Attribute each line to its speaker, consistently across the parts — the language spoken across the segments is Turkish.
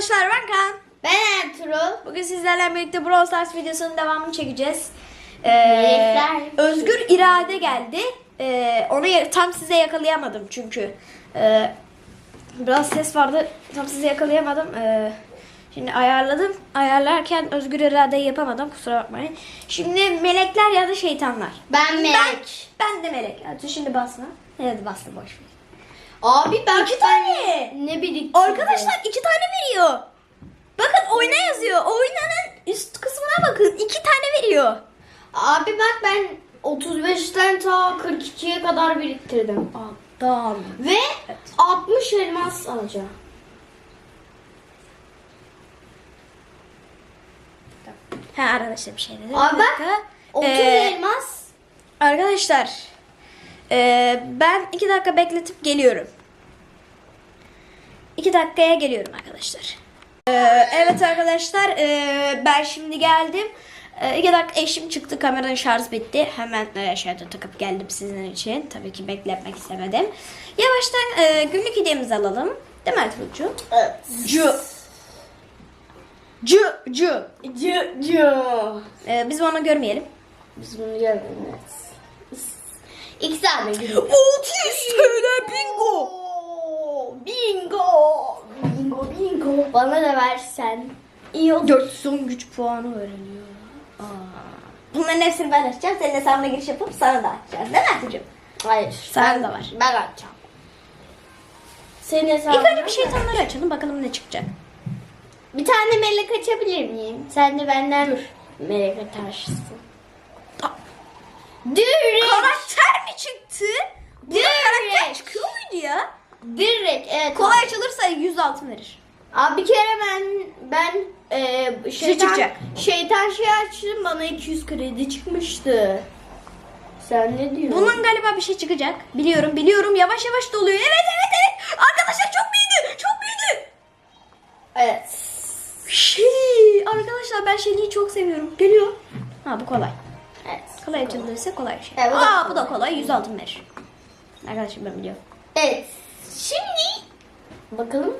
Speaker 1: arkadaşlar ben Kaan.
Speaker 2: Ben Ertuğrul.
Speaker 1: Bugün sizlerle birlikte Brawl Stars videosunun devamını çekeceğiz. Ee,
Speaker 2: Melekler.
Speaker 1: Özgür irade geldi. Ee, onu tam size yakalayamadım çünkü. Ee, biraz ses vardı. Tam size yakalayamadım. Ee, şimdi ayarladım. Ayarlarken Özgür iradeyi yapamadım. Kusura bakmayın. Şimdi melekler ya da şeytanlar.
Speaker 2: Ben Melek.
Speaker 1: Ben, ben de melek. Hadi şimdi basma. Evet bastım boş ver.
Speaker 2: Abi ben
Speaker 1: İki tane.
Speaker 2: ne biriktirdim?
Speaker 1: Arkadaşlar iki tane veriyor. Bakın oyna yazıyor. Oynanın üst kısmına bakın. iki tane veriyor.
Speaker 2: Abi bak ben 35'ten ta 42'ye kadar biriktirdim.
Speaker 1: Adam.
Speaker 2: Ve 60 elmas alacağım.
Speaker 1: Ha arkadaşlar bir şey dedim.
Speaker 2: Abi bak
Speaker 1: dakika.
Speaker 2: 30
Speaker 1: Ee,
Speaker 2: elmas.
Speaker 1: Arkadaşlar ee, ben iki dakika bekletip geliyorum. İki dakikaya geliyorum arkadaşlar. Ee, evet arkadaşlar ee, ben şimdi geldim. Ee, iki dakika eşim çıktı kameranın şarj bitti. Hemen e, şarja takıp geldim sizin için. Tabii ki bekletmek istemedim. Yavaştan ee, günlük hediyemizi alalım. Değil mi Ertuğrul'cuğum?
Speaker 2: Evet.
Speaker 1: Cu. Cu. Cu.
Speaker 2: Cı cı.
Speaker 1: Ee, biz onu görmeyelim.
Speaker 2: Biz bunu görmeyiz. İki tane günlük.
Speaker 1: 600 TL bingo.
Speaker 2: Bingo. Bingo bingo. Bana da versen. İyi olur.
Speaker 1: 410 güç puanı veriliyor. Aa. Bunların hepsini ben açacağım. Senin hesabına giriş yapıp sana da açacağım. Değil mi Ertuğrul?
Speaker 2: Hayır.
Speaker 1: Sen de var.
Speaker 2: Ben açacağım. Senin
Speaker 1: İlk
Speaker 2: hesabın
Speaker 1: önce bir şeytanları açalım. Bakalım ne çıkacak.
Speaker 2: Bir tane melek açabilir miyim? Sen de benden melek açarsın. Direkt.
Speaker 1: Karakter mi çıktı? Buna
Speaker 2: Direkt.
Speaker 1: karakter çıkıyor muydu ya?
Speaker 2: Direkt evet.
Speaker 1: Kolay açılırsa 100 altın verir.
Speaker 2: Abi bir kere ben ben e, şeytan,
Speaker 1: çıkacak.
Speaker 2: şeytan şey açtım bana 200 kredi çıkmıştı. Sen ne diyorsun?
Speaker 1: Bunun galiba bir şey çıkacak. Biliyorum biliyorum. Yavaş yavaş doluyor. Evet evet evet. Arkadaşlar çok büyüdü. Çok büyüdü.
Speaker 2: Evet.
Speaker 1: Şey, arkadaşlar ben Shelly'i çok seviyorum. Geliyor. Ha bu kolay.
Speaker 2: Evet.
Speaker 1: Kolay açıldıysa kolay şey.
Speaker 2: Evet, bu da
Speaker 1: Aa bu da kolay. 100 altın verir. Arkadaşlar ben biliyorum.
Speaker 2: Evet. Şimdi bakalım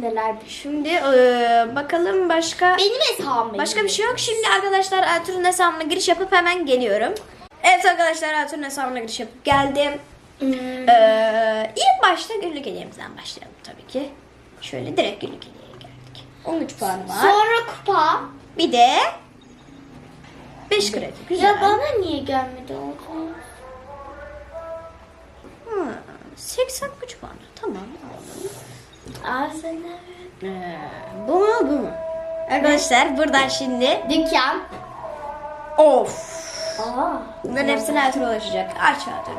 Speaker 2: neler bir şey.
Speaker 1: Şimdi eee, bakalım başka
Speaker 2: Benim hesabım.
Speaker 1: başka bir şey yok. Şimdi arkadaşlar Ertuğrul'un hesabına giriş yapıp hemen geliyorum. Evet arkadaşlar Ertuğrul'un hesabına giriş yapıp geldim.
Speaker 2: Hmm.
Speaker 1: Eee ilk başta günlük hediyemizden başlayalım tabii ki. Şöyle direkt günlük hediyeye geldik. 13 puanı var.
Speaker 2: Sonra kupa.
Speaker 1: Bir de 5 kredi. Güzel.
Speaker 2: Ya bana niye gelmedi o?
Speaker 1: Ha, 80 güç puanı. Tamam.
Speaker 2: Sen
Speaker 1: Ee, bu mu bu mu? Arkadaşlar buradan şimdi
Speaker 2: Dükkan.
Speaker 1: of.
Speaker 2: Aa.
Speaker 1: Bunların hepsine Ertuğrul ulaşacak. Aç Ertuğrul.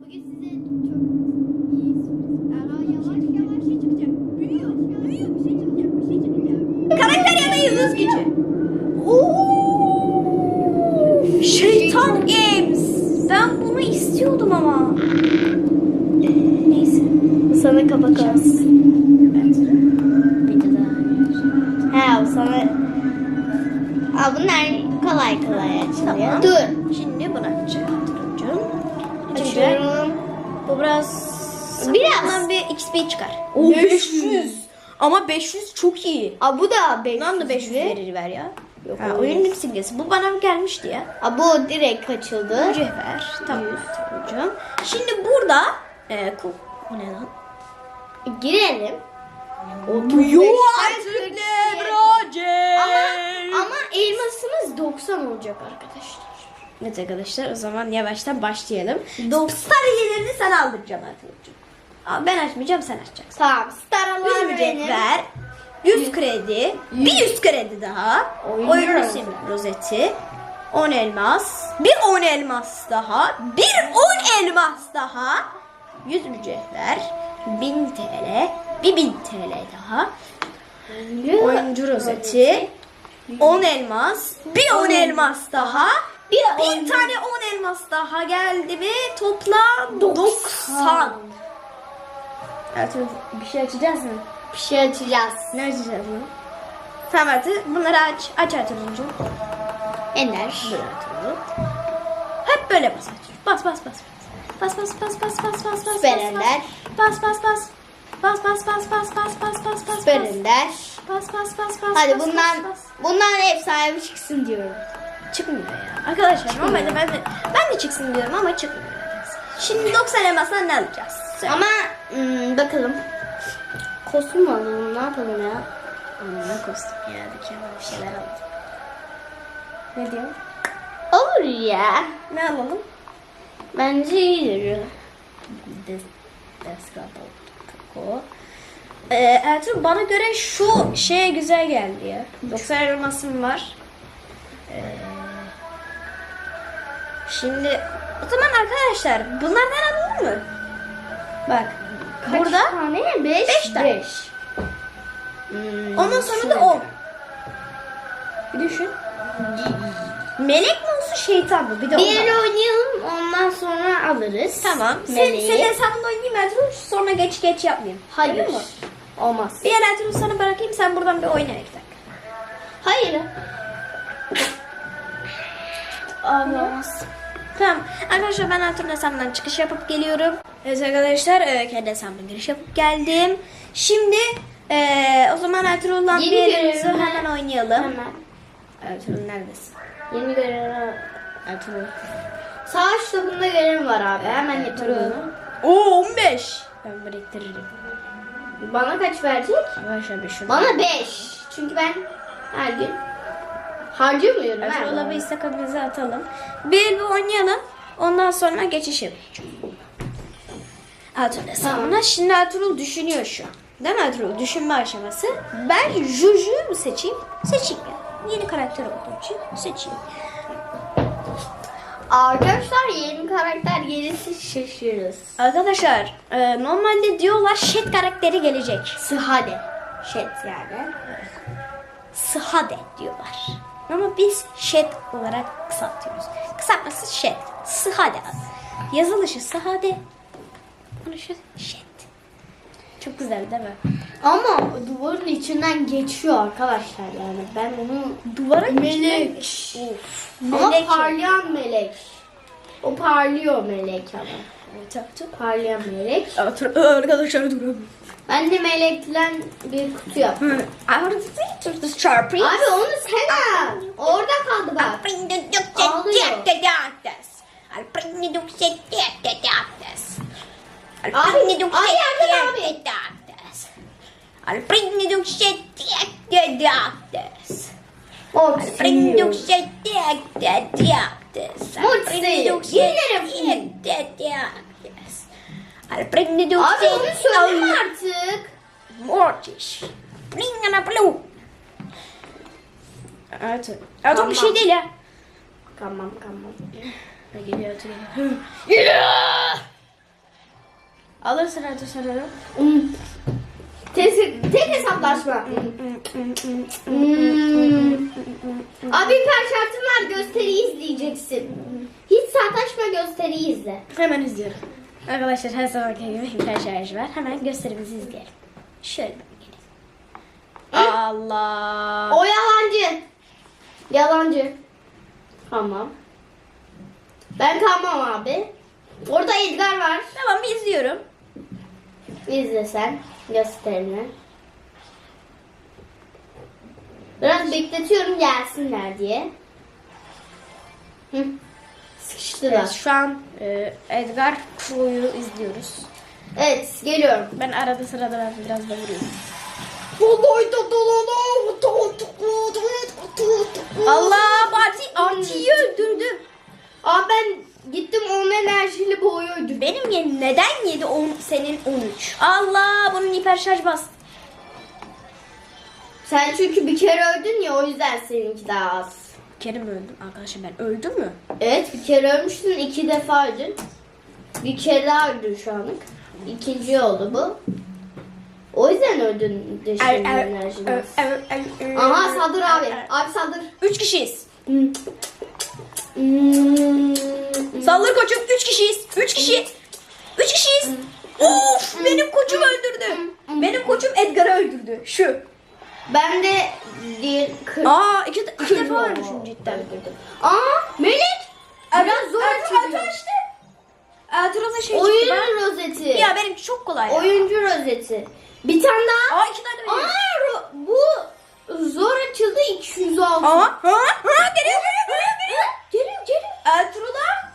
Speaker 2: Bugün size çok iyi yavaş yavaş şey çıkacak. Büyüyor, büyüyor bir şey çıkacak, bir şey çıkacak.
Speaker 1: Karakter ya da yıldız gücü. Oo! Şeytan Games. Ben bunu istiyordum ama. Neyse.
Speaker 2: Sana kapak olsun.
Speaker 1: Daha.
Speaker 2: He o sana... Aa, bunlar kolay kolay açılıyor.
Speaker 1: Tamam.
Speaker 2: Dur.
Speaker 1: Şimdi bunu açacağım.
Speaker 2: Açıyorum.
Speaker 1: Bu biraz
Speaker 2: Biraz.
Speaker 1: Bir XP çıkar.
Speaker 2: Oo, 500.
Speaker 1: Ama 500 çok iyi.
Speaker 2: Aa, bu da 500.
Speaker 1: Bundan da 500 verir ver ya.
Speaker 2: Yok,
Speaker 1: ha, oyunun simgesi. Bu bana gelmişti ya.
Speaker 2: Aa, bu direkt açıldı.
Speaker 1: Mücevher. Tamam. Tamam. Şimdi burada e, ku, bu ne lan?
Speaker 2: Girelim.
Speaker 1: Yok
Speaker 2: artık
Speaker 1: Lebroce.
Speaker 2: Ama, ama elmasımız 90 olacak arkadaşlar.
Speaker 1: Evet arkadaşlar o zaman yavaştan başlayalım.
Speaker 2: 90.
Speaker 1: Star hediyelerini sana aldıracağım arkadaşlar. Ben açmayacağım sen açacaksın.
Speaker 2: Tamam. Star
Speaker 1: 100
Speaker 2: alan benim.
Speaker 1: mücevher, 100 kredi, bir 100 kredi daha,
Speaker 2: Oyun
Speaker 1: oyun
Speaker 2: rozeti.
Speaker 1: sim rozeti, 10 elmas, bir 10 elmas daha, bir 10 elmas daha, 100 mücevher, 1000 TL, bir 1000 TL daha, oyuncu rozeti, 10 elmas, bir 10 elmas daha, bir, bir tane 10 elmas daha geldi mi toplam 90. Ertuğrul bir şey açacağız mı?
Speaker 2: Bir şey açacağız.
Speaker 1: Ne açacağız mı? Tamam hadi bunları aç. Aç Ertuğrul'cum.
Speaker 2: Ener.
Speaker 1: Dur Ertuğrul. Hep böyle bas Bas bas bas. Bas bas bas bas bas bas bas.
Speaker 2: Süper Ender.
Speaker 1: Bas bas bas. Bas bas bas bas bas bas bas bas.
Speaker 2: Süper Ender.
Speaker 1: Bas bas bas bas.
Speaker 2: Hadi bundan bundan hep sahibi çıksın diyorum.
Speaker 1: Çıkmıyor ya. Arkadaşlar normalde ben de, ben de çıksın diyorum ama çıkmıyor. Şimdi 90 elmasından ne alacağız? Söyle.
Speaker 2: Ama hmm, bakalım. Kostüm alalım? Ne yapalım ya?
Speaker 1: ne kostüm ya? Kendime bir şeyler alalım. Ne diyorsun?
Speaker 2: Olur ya.
Speaker 1: Ne alalım?
Speaker 2: Bence iyidir.
Speaker 1: Des, Desktop. Ee, Ertuğrul bana göre şu şeye güzel geldi ya. 90 elmasım var. Ee, şimdi o zaman arkadaşlar bunlardan alalım mı? Bak
Speaker 2: Kaç
Speaker 1: burada
Speaker 2: tane? Beş.
Speaker 1: Beş tane.
Speaker 2: Beş. Hmm,
Speaker 1: ondan sonra da 10. Bir düşün. Melek mi olsun şeytan mı? Bir de
Speaker 2: Bir oynayalım ondan sonra alırız.
Speaker 1: Tamam. Sen,
Speaker 2: Meleği.
Speaker 1: senin hesabında oynayayım Ertuğrul. Sonra geç geç yapmayayım.
Speaker 2: Hayır.
Speaker 1: Olur mu?
Speaker 2: Olmaz.
Speaker 1: Bir el Ertuğrul sana bırakayım sen buradan bir oyna iki dakika.
Speaker 2: Hayır.
Speaker 1: Olmaz. Tamam. Arkadaşlar ben Ertuğrul hesabından çıkış yapıp geliyorum. Evet arkadaşlar e, kendi hesabımdan giriş yapıp geldim. Şimdi e, o zaman Ertuğrul'la
Speaker 2: Yeni
Speaker 1: bir
Speaker 2: görevime-
Speaker 1: hemen oynayalım.
Speaker 2: Hemen.
Speaker 1: Ertuğrul neredesin?
Speaker 2: Yeni görev.
Speaker 1: Ertuğrul.
Speaker 2: Savaş topunda görev var abi. Hemen yapıyorum.
Speaker 1: Oo 15. Ben biriktiririm.
Speaker 2: Bana kaç verecek?
Speaker 1: Arkadaşlar bir şunu.
Speaker 2: Bana 5. Çünkü ben her gün harcamıyorum.
Speaker 1: Ertuğrul'a bir istakabimizi atalım. Bir bir oynayalım. Ondan sonra geçiş yapacağım. Ertuğrul hesabına. Şimdi Ertuğrul düşünüyor şu an. Değil mi Ertuğrul? Düşünme aşaması. Ben Juju'yu mu seçeyim? Seçeyim ya. Yeni karakter olduğu için seçeyim.
Speaker 2: Arkadaşlar yeni karakter gelirse şaşırırız.
Speaker 1: Arkadaşlar e, normalde diyorlar Shed karakteri gelecek.
Speaker 2: Sıhade. Şet yani.
Speaker 1: Sıhade diyorlar. Ama biz Shed olarak kısaltıyoruz. Kısaltması Shed. Sıhade. Yazılışı Sıhade. Konuşu Shed. Çok güzel değil mi?
Speaker 2: Ama duvarın içinden geçiyor arkadaşlar yani. Ben onu
Speaker 1: Duvara
Speaker 2: Melek.
Speaker 1: Of.
Speaker 2: ama
Speaker 1: Melek.
Speaker 2: parlayan melek. O parlıyor melek ama.
Speaker 1: Evet, evet.
Speaker 2: Parlayan melek.
Speaker 1: Evet, Arkadaşlar durun.
Speaker 2: Ben de melekten bir kutu yaptım.
Speaker 1: Artık Sharpie.
Speaker 2: Abi onu sen al. Orada kaldı bak. Ağlıyor. Abi, abi yardım abi.
Speaker 1: Prendo
Speaker 2: Mortis. Abi onu söyleme artık.
Speaker 1: Mortis. Bringana blue. Evet. Evet o bir şey değil ya.
Speaker 2: Tamam tamam.
Speaker 1: Geliyor Alırsın sararım.
Speaker 2: Hmm. Tek, tek hesaplaşma. Hmm. Abi per şartım var gösteriyi izleyeceksin. Hiç sataşma gösteriyi izle.
Speaker 1: Hemen izliyorum. Arkadaşlar her zamanki gibi bir şarj var. Hemen gösterimizi izleyelim. Şöyle gelin. Allah.
Speaker 2: O yalancı. Yalancı. Tamam. Ben tamam abi. Orada Edgar var.
Speaker 1: Tamam izliyorum.
Speaker 2: İzle sen gösterini. Biraz bekletiyorum gelsinler diye. Hı. Sıkıştılar.
Speaker 1: Evet, şu an e, Edgar Pro'yu izliyoruz.
Speaker 2: Evet geliyorum.
Speaker 1: Ben arada sırada ben biraz da vuruyorum. Allah Fatih Artie'yi öldürdüm.
Speaker 2: Aa ben gittim onun enerjili boyu öldürdüm.
Speaker 1: Benim ye neden yedi on, senin 13? Allah bunun hiper şarj bas.
Speaker 2: Sen çünkü bir kere öldün ya o yüzden seninki daha az.
Speaker 1: Kerim öldüm arkadaşım ben öldüm mü?
Speaker 2: Evet bir kere ölmüştün iki defa öldün. Bir kere daha öldün şu anlık. İkinci oldu bu. O yüzden öldün de
Speaker 1: Er, er,
Speaker 2: enerjin
Speaker 1: er, er, er, er,
Speaker 2: Aha saldır abi.
Speaker 1: er, er.
Speaker 2: Abi saldır.
Speaker 1: Üç kişiyiz.
Speaker 2: Hmm.
Speaker 1: Saldır koçum. Üç kişiyiz. Üç kişi. Üç kişiyiz. Of benim koçum öldürdü. Benim koçum Edgar'ı öldürdü. Şu.
Speaker 2: Ben de bir kır.
Speaker 1: Aa iki, iki defa ölmüşüm cidden.
Speaker 2: Aa Melek. Biraz zor
Speaker 1: Ertuğrul açtı. Ertuğrul'a şey
Speaker 2: Oyuncu
Speaker 1: çıktı. bak.
Speaker 2: rozeti.
Speaker 1: Ya benim çok kolay. ya.
Speaker 2: Oyuncu rozeti. Bir tane daha.
Speaker 1: Aa iki tane de
Speaker 2: Aa
Speaker 1: benim.
Speaker 2: ro- bu 206.
Speaker 1: Aa, ha, ha, geliyor, geliyor, geliyor, geliyor.
Speaker 2: Geliyor.
Speaker 1: Ertuğrul'a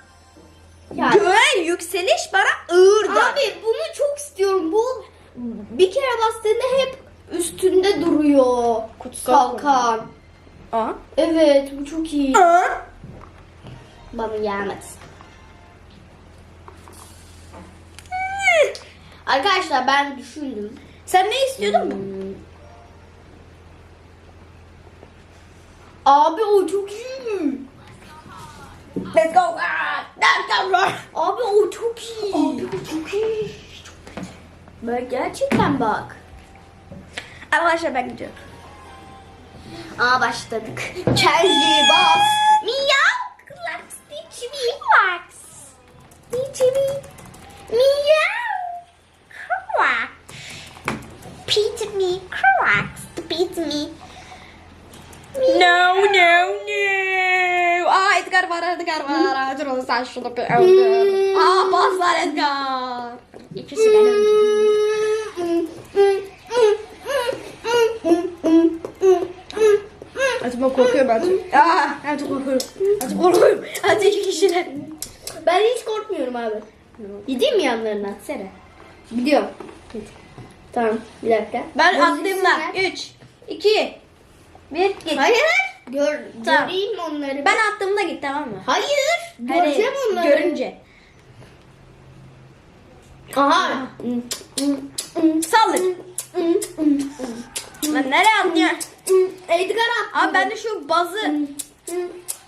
Speaker 2: Yani,
Speaker 1: göğe yükseliş bana ağırdı.
Speaker 2: abi bunu çok istiyorum. Bu bir kere bastığında hep üstünde duruyor.
Speaker 1: Kutsal
Speaker 2: Kalkan.
Speaker 1: Aa.
Speaker 2: Evet bu çok iyi.
Speaker 1: Aa.
Speaker 2: Bana gelmedi. Arkadaşlar ben düşündüm.
Speaker 1: Sen ne istiyordun?
Speaker 2: Hmm. Abi o çok iyi.
Speaker 1: Let's go. Aa, Let's go.
Speaker 2: Abi o çok iyi. Abi o çok iyi. Ben gerçekten bak.
Speaker 1: Arkadaşlar ben gidiyorum.
Speaker 2: Aa başladık. Kenji bas. Miyav. Me. Relax. Stitch me. Miyav. Pete me. Relax. Pete me.
Speaker 1: No, no, no. Edgar var, Edgar var. Ertuğrul sen şunu bir öldür. Aa baslar Edgar. İkisi ben öldüm. Artık ben korkuyorum artık. Aa, artık korkuyorum. Artık korkuyorum. Artık iki kişiler.
Speaker 2: Ben hiç korkmuyorum abi. Gideyim mi yanlarına?
Speaker 1: Sene.
Speaker 2: Gidiyorum. Tamam bir dakika.
Speaker 1: Ben
Speaker 2: Gözüksünler.
Speaker 1: attığımda 3, 2, 1 git.
Speaker 2: Hayır. Gör,
Speaker 1: Tamam.
Speaker 2: Göreyim onları.
Speaker 1: Ben attığımda git tamam mı?
Speaker 2: Hayır. Göreceğim onları.
Speaker 1: Görünce.
Speaker 2: Aha.
Speaker 1: Saldır. Ben nereye atlıyorum?
Speaker 2: Edgar attı.
Speaker 1: Abi ben de şu bazı...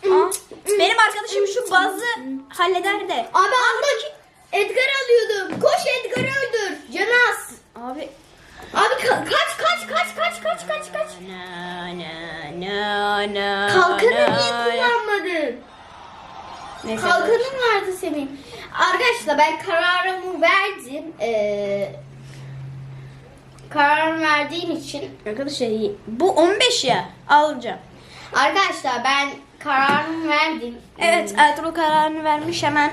Speaker 1: Aa, benim arkadaşım şu bazı halleder de.
Speaker 2: Abi andaki Edgar alıyordum. Koş Edgar'ı öldür. Canas.
Speaker 1: Abi.
Speaker 2: Abi ka- kaç kaç kaç kaç kaç kaç kaç.
Speaker 1: No, no, no, no.
Speaker 2: Kalkanı niye kullanmadın?
Speaker 1: Neyse.
Speaker 2: Kalkanın vardı senin. Arkadaşlar ben kararımı verdim. Ee, kararımı verdiğim için.
Speaker 1: Arkadaşlar bu 15 ya. Alacağım.
Speaker 2: Arkadaşlar ben kararımı verdim.
Speaker 1: Evet Ertuğrul kararını vermiş hemen.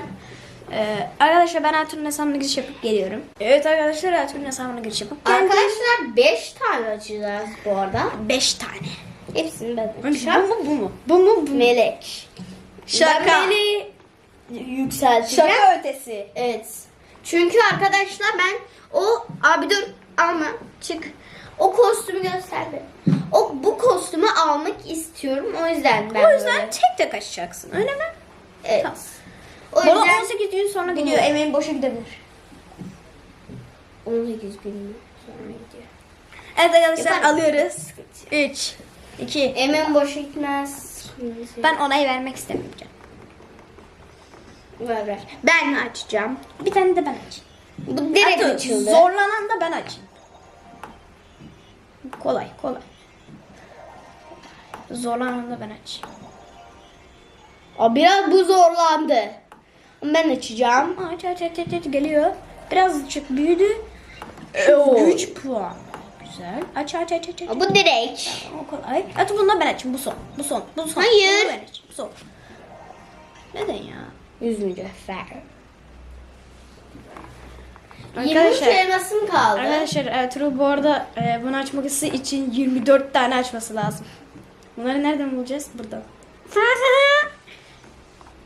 Speaker 1: Ee, arkadaşlar ben Ertuğrul'un hesabına giriş yapıp geliyorum. Evet arkadaşlar Ertuğrul'un hesabına giriş yapıp geldim.
Speaker 2: Arkadaşlar 5 tane açacağız bu arada.
Speaker 1: 5 tane.
Speaker 2: Hepsini ben
Speaker 1: Bu
Speaker 2: açacağım.
Speaker 1: mu bu mu? Bu mu bu mu?
Speaker 2: Melek.
Speaker 1: Şaka.
Speaker 2: Ben Melek'i yükselteceğim.
Speaker 1: Şaka ötesi.
Speaker 2: Evet. Çünkü arkadaşlar ben o abi dur alma çık. O kostümü gösterdi. O bu kostümü almak istiyorum. O yüzden ben
Speaker 1: O yüzden
Speaker 2: böyle-
Speaker 1: tek tek açacaksın öyle mi?
Speaker 2: evet.
Speaker 1: Tamam.
Speaker 2: O
Speaker 1: Bana
Speaker 2: yüzden
Speaker 1: 18 gün sonra gidiyor. Emeğin boşa gidebilir.
Speaker 2: 18 gün sonra gidiyor.
Speaker 1: Evet arkadaşlar
Speaker 2: Yaparım.
Speaker 1: alıyoruz. 3, 2.
Speaker 2: Emin boşa gitmez.
Speaker 1: Ben onayı vermek istemeyeceğim.
Speaker 2: ver ver. Ben açacağım.
Speaker 1: Bir tane de ben açayım.
Speaker 2: Bu direkt
Speaker 1: Hatta
Speaker 2: açıldı.
Speaker 1: Zorlanan da ben açayım. Kolay kolay. Zorlanan da ben açayım.
Speaker 2: Aa, biraz bu zorlandı. Ben açacağım.
Speaker 1: Aç aç aç aç, aç geliyor. Birazcık büyüdü.
Speaker 2: Oo.
Speaker 1: Güç puan. Güzel. Aç aç aç aç. aç.
Speaker 2: Bu direkt.
Speaker 1: O kolay. Hadi bundan ben açayım. Bu son. Bu son. Bu son.
Speaker 2: Hayır.
Speaker 1: Bunu ben açayım. Bu son. Neden ya?
Speaker 2: Yüzüncü fer. 23
Speaker 1: Arkadaşlar,
Speaker 2: elmasım kaldı.
Speaker 1: arkadaşlar Ertuğrul bu arada e, bunu açması için 24 tane açması lazım. Bunları nereden bulacağız? Buradan.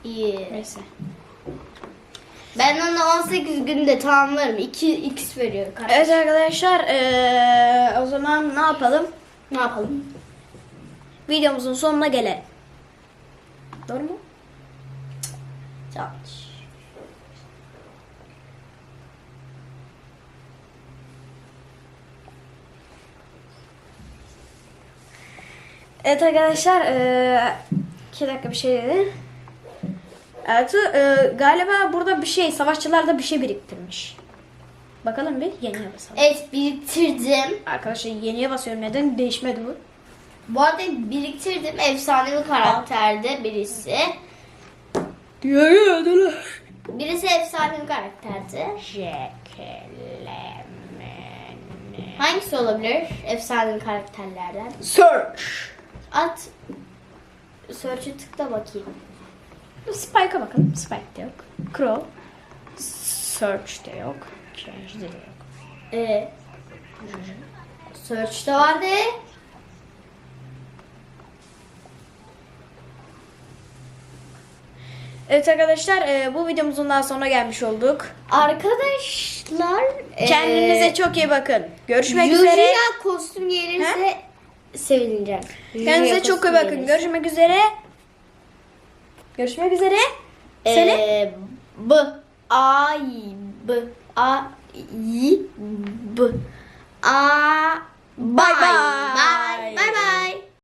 Speaker 2: İyi.
Speaker 1: Neyse.
Speaker 2: Ben onu 18 günde tamamlarım. 2 x veriyor kardeş.
Speaker 1: Evet arkadaşlar e, o zaman ne yapalım?
Speaker 2: Ne yapalım?
Speaker 1: Videomuzun sonuna gelelim. Doğru mu?
Speaker 2: Yanlış.
Speaker 1: Evet arkadaşlar eee iki dakika bir şey dedi. Ertuğ eee, galiba burada bir şey savaşçılarda bir şey biriktirmiş. Bakalım bir yeniye basalım.
Speaker 2: Evet biriktirdim.
Speaker 1: Arkadaşlar yeniye basıyorum neden değişmedi bu?
Speaker 2: Bu arada biriktirdim. Efsanevi karakterde birisi. Birisi efsanevi karakterdi. Hangisi olabilir efsanevi karakterlerden?
Speaker 1: Search.
Speaker 2: At. Search'e tıkla bakayım.
Speaker 1: Spike'a bakalım. Spike de yok. Crow. Search de yok. Change de yok.
Speaker 2: Ee, Search'te vardı.
Speaker 1: Evet arkadaşlar e, bu videomuzun daha sonuna gelmiş olduk.
Speaker 2: Arkadaşlar
Speaker 1: kendinize
Speaker 2: e,
Speaker 1: çok iyi bakın. Görüşmek
Speaker 2: Yuzuya
Speaker 1: üzere.
Speaker 2: Yuzuya kostüm yerinize sevineceğim.
Speaker 1: Kendinize çok iyi bakın. Görüşmek üzere. Görüşmek üzere. Söyle.
Speaker 2: Eee, B A Y B A Y B A
Speaker 1: Bye bye.
Speaker 2: Bye bye bye.